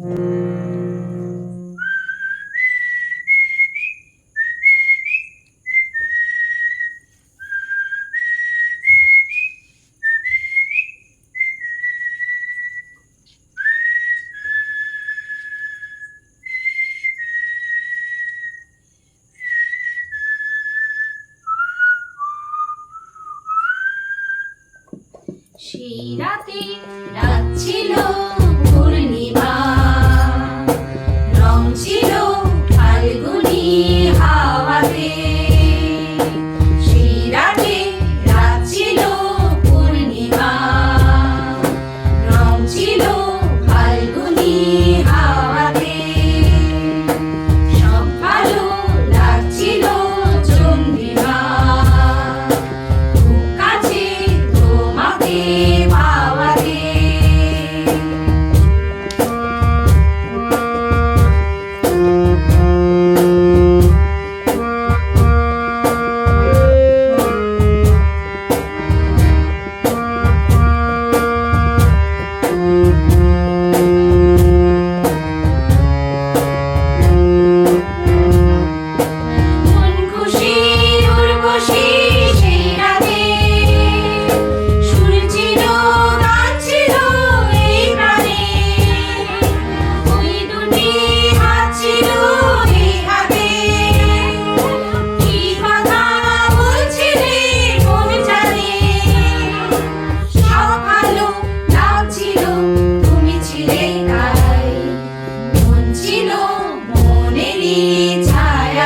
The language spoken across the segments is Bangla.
সেই রাতে রাত ছিল sim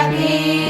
Daddy.